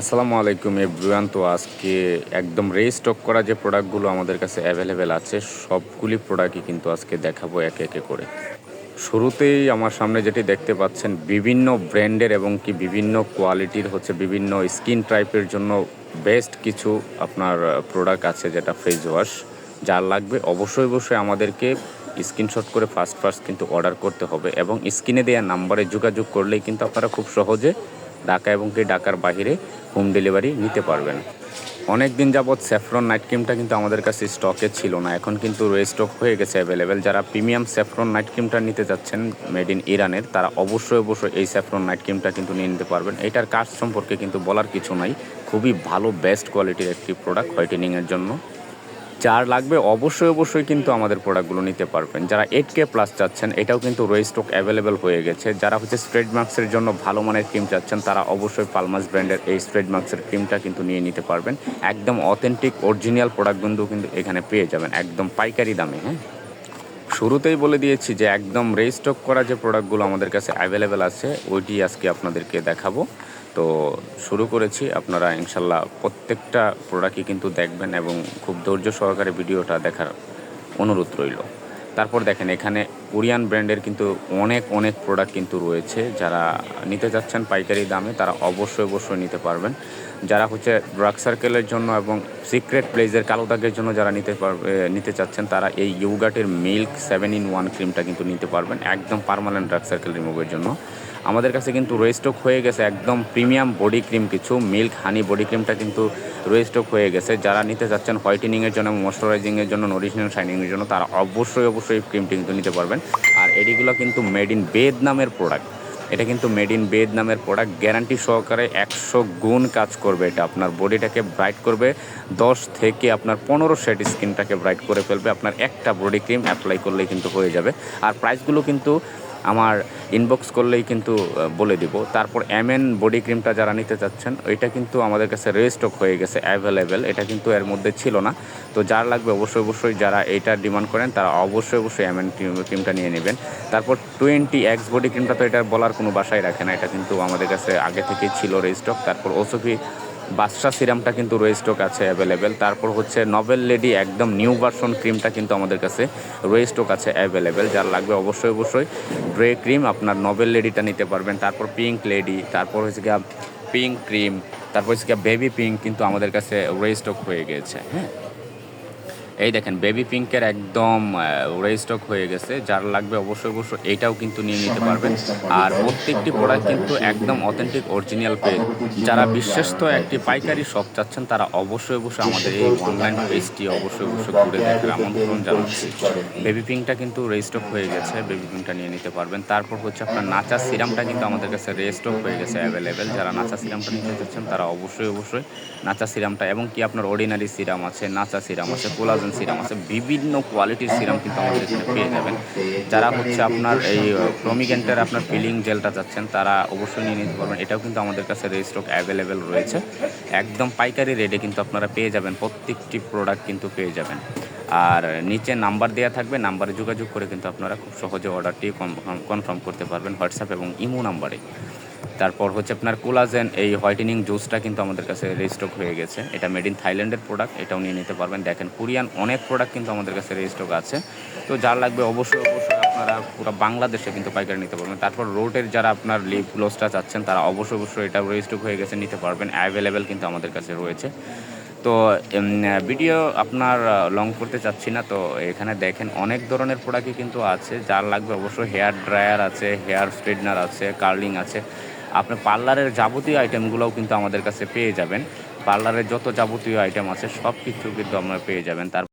আসসালামু আলাইকুম এভরিওয়ান। তো আজকে একদম রেস্টক করা যে প্রোডাক্টগুলো আমাদের কাছে অ্যাভেলেবেল আছে, সবগুলি প্রোডাক্টই কিন্তু আজকে দেখাবো একে একে করে। শুরুতেই আমার সামনে যেটি দেখতে পাচ্ছেন, বিভিন্ন ব্র্যান্ডের এবং কি বিভিন্ন কোয়ালিটির হচ্ছে বিভিন্ন স্কিন টাইপের জন্য বেস্ট কিছু আপনার প্রোডাক্ট আছে যেটা ফেস ওয়াশ। যার লাগবে অবশ্যই অবশ্যই আমাদেরকে স্ক্রিনশট করে ফার্স্ট ফার্স্ট কিন্তু অর্ডার করতে হবে এবং স্ক্রিনে দেওয়া নাম্বারে যোগাযোগ করলেই কিন্তু আপনারা খুব সহজে ঢাকা এবং কি ঢাকার বাইরে হোম ডেলিভারি নিতে পারবেন। অনেক দিন যাবৎ স্যাফরন নাইট ক্রিমটা কিন্তু আমাদের কাছে স্টকে ছিল না। এখন কিন্তু রেস্টক হয়ে গেছে অ্যাভেলেবেল যারা প্রিমিয়াম স্যাফরন নাইট ক্রিমটা নিতে যাচ্ছেন মেড ইন ইরানের তারা অবশ্যই অবশ্যই এই স্যাফরন নাইট ক্রিমটা কিন্তু নিয়ে নিতে পারবেন। এটার কাজ সম্পর্কে কিন্তু বলার কিছু নাই। খুবই ভালো বেস্ট কোয়ালিটির একটি প্রোডাক্ট হোয়াইটেনিংয়ের জন্য। যার লাগবে অবশ্যই অবশ্যই কিন্তু আমাদের প্রোডাক্টগুলো নিতে পারবেন। যারা এইট কে প্লাস চাচ্ছেন, এটাও কিন্তু রেস্টক অ্যাভেলেবেল হয়ে গেছে। যারা হচ্ছে স্ট্রেট মার্কসের জন্য ভালো মানের ক্রিম চাচ্ছেন, তারা অবশ্যই পালমাস ব্র্যান্ডের এই স্ট্রেট মার্কসের ক্রিমটা কিন্তু নিয়ে নিতে পারবেন। একদম অথেন্টিক অরিজিনাল প্রোডাক্টগুলো কিন্তু এখানে পেয়ে যাবেন। একদম পাইকারি দামে হ্যাঁ? শুরুতেই বলে দিয়েছি যে একদম রেস্টক করা যে প্রোডাক্টগুলো আমাদের কাছে অ্যাভেলেবেল আছে, ওইটি আজকে আপনাদেরকে দেখাবো। তো শুরু করেছি, আপনারা ইনশাল্লাহ প্রত্যেকটা প্রোডাক্টই কিন্তু দেখবেন এবং খুব ধৈর্য সহকারে ভিডিওটা দেখার অনুরোধ রইল। তারপর দেখেন, এখানে কোরিয়ান ব্র্যান্ডের কিন্তু অনেক অনেক প্রোডাক্ট কিন্তু রয়েছে। যারা নিতে যাচ্ছেন পাইকারি দামে, তারা অবশ্যই অবশ্যই নিতে পারবেন। যারা হচ্ছে ড্রাগ সার্কেলের জন্য এবং সিক্রেট প্লেজের কালো দাগের জন্য যারা নিতে পারবে, নিতে চাচ্ছেন, তারা এই ইউগাটের মিল্ক সেভেন ইন ওয়ান ক্রিমটা কিন্তু নিতে পারবেন, একদম পারমানেন্ট ড্রাগ সার্কেল রিমুভের জন্য। আমাদের কাছে কিন্তু রেস্টক হয়ে গেছে একদম প্রিমিয়াম বডি ক্রিম কিছু মিল্ক হানি বডি ক্রিমটা কিন্তু রেস্টক হয়ে গেছে। যারা নিতে চাচ্ছেন হোয়াইটেনিংয়ের জন্য ময়শ্চারাইজিংয়ের জন্য নরিশনিং শাইনিংয়ের জন্য, তারা অবশ্যই অবশ্যই ক্রিমটি কিন্তু নিতে পারবেন। আর এডিগুলো কিন্তু মেড ইন বেদ নামের প্রোডাক্ট এটা কিন্তু মেড ইন বেদ নামের প্রোডাক্ট গ্যারান্টি সহকারে একশো গুণ কাজ করবে এটা। আপনার বডিটাকে ব্রাইট করবে। দশ থেকে আপনার পনেরো শেড স্কিনটাকে ব্রাইট করে ফেলবে। আপনার একটা বডি ক্রিম অ্যাপ্লাই করলেই কিন্তু হয়ে যাবে। আর প্রাইসগুলো কিন্তু আমার ইনবক্স করলেই কিন্তু বলে দিব। তারপর এমএন বডি ক্রিমটা যারা নিতে চাচ্ছেন, ওইটা কিন্তু আমাদের কাছে রেস্টক হয়ে গেছে অ্যাভেলেবেল এটা কিন্তু এর মধ্যে ছিল না। তো যার লাগবে অবশ্যই অবশ্যই যারা এইটা ডিমান্ড করেন, তারা অবশ্যই অবশ্যই এমএন ক্রিমটা নিয়ে নেবেন। তারপর টোয়েন্টি এক্স বডি ক্রিমটা তো এটার বলার কোনো বাসায় রাখে না। এটা কিন্তু আমাদের কাছে আগে থেকেই ছিল রেস্টক তারপর ওসফি বাদশা সিরামটা কিন্তু রেস্টক আছে অ্যাভেলেবেল তারপর হচ্ছে নভেল লেডি একদম নিউ ভার্সন ক্রিমটা কিন্তু আমাদের কাছে রেস্টক আছে অ্যাভেলেবেল যার লাগবে অবশ্যই অবশ্যই ড্রে ক্রিম আপনার নভেল লেডিটা নিতে পারবেন। তারপর পিঙ্ক লেডি তারপর হচ্ছে গিয়া পিঙ্ক ক্রিম তারপর হচ্ছে গিয়া বেবি পিঙ্ক কিন্তু আমাদের কাছে রেস্টক হয়ে গেছে হ্যাঁ? এই দেখেন বেবি পিঙ্কের একদম রেস্টক হয়ে গেছে। যার লাগবে অবশ্যই অবশ্যই এইটাও কিন্তু নিয়ে নিতে পারবেন। আর প্রত্যেকটি প্রোডাক্ট কিন্তু একদম অথেন্টিক অরিজিনাল পেজ যারা বিশ্বস্ত একটি পাইকারি শপ চাচ্ছেন তারা অবশ্যই অবশ্যই আমাদের এই অনলাইন পেজটি অবশ্যই অবশ্যই ঘুরে দেখার আমন্ত্রণ জানাচ্ছি। বেবি পিঙ্কটা কিন্তু রেস্টক হয়ে গেছে বেবি পিঙ্কটা নিয়ে নিতে পারবেন। তারপর হচ্ছে আপনার নাচা সিরামটা কিন্তু আমাদের কাছে রেস্টক হয়ে গেছে অ্যাভেলেবেল যারা নাচা সিরামটা নিতে চাচ্ছেন তারা অবশ্যই অবশ্যই নাচা সিরামটা এবং কি আপনার অর্ডিনারি সিরাম আছে নাচা সিরাম আছে কোলাজেন সিরাম আছে। বিভিন্ন কোয়ালিটির সিরাম কিন্তু আমাদের এখানে পেয়ে যাবেন। যারা হচ্ছে আপনার এই প্রমিগেন্টের আপনার ফিলিং জেলটা যাচ্ছেন তারা অবশ্যই নিয়ে নিতে পারবেন। এটাও কিন্তু আমাদের কাছে রেস্টক অ্যাভেলেবেল রয়েছে। একদম পাইকারি রেটে কিন্তু আপনারা পেয়ে যাবেন। প্রত্যেকটি প্রোডাক্ট কিন্তু পেয়ে যাবেন। আর নিচে নাম্বার দেওয়া থাকবে। নাম্বারে যোগাযোগ করে কিন্তু আপনারা খুব সহজে অর্ডারটি কনফার্ম করতে পারবেন। হোয়াটসঅ্যাপ এবং ইমো নাম্বারে তারপর হচ্ছে আপনার কোলাজেন, এই হোয়াইটেনিং জুসটা কিন্তু আমাদের কাছে রেজিস্টক হয়ে গেছে। এটা মেড ইন থাইল্যান্ডের প্রোডাক্ট এটাও নিয়ে নিতে পারবেন। দেখেন কোরিয়ান অনেক প্রোডাক্ট কিন্তু আমাদের কাছে রেজিস্টক আছে। তো যার লাগবে অবশ্যই অবশ্যই আপনারা পুরো বাংলাদেশে কিন্তু পাইকারি নিতে পারবেন। তারপর রোডের যারা আপনার লিপ গ্লোসটা চাচ্ছেন, তারা অবশ্যই অবশ্যই এটা রেজিস্টক হয়ে গেছে, নিতে পারবেন। অ্যাভেলেবেল কিন্তু আমাদের কাছে রয়েছে। তো ভিডিও আপনার লং করতে চাচ্ছি না। তো এখানে দেখেন, অনেক ধরনের প্রোডাক্টই কিন্তু আছে। যার লাগবে অবশ্যই হেয়ার ড্রায়ার আছে হেয়ার স্ট্রেটনার আছে কার্লিং আছে। আপনি পার্লারের যাবতীয় আইটেমগুলোও কিন্তু আমাদের কাছে পেয়ে যাবেন। পার্লারের যত যাবতীয় আইটেম আছে সব কিছু কিন্তু আপনারা পেয়ে যাবেন। তার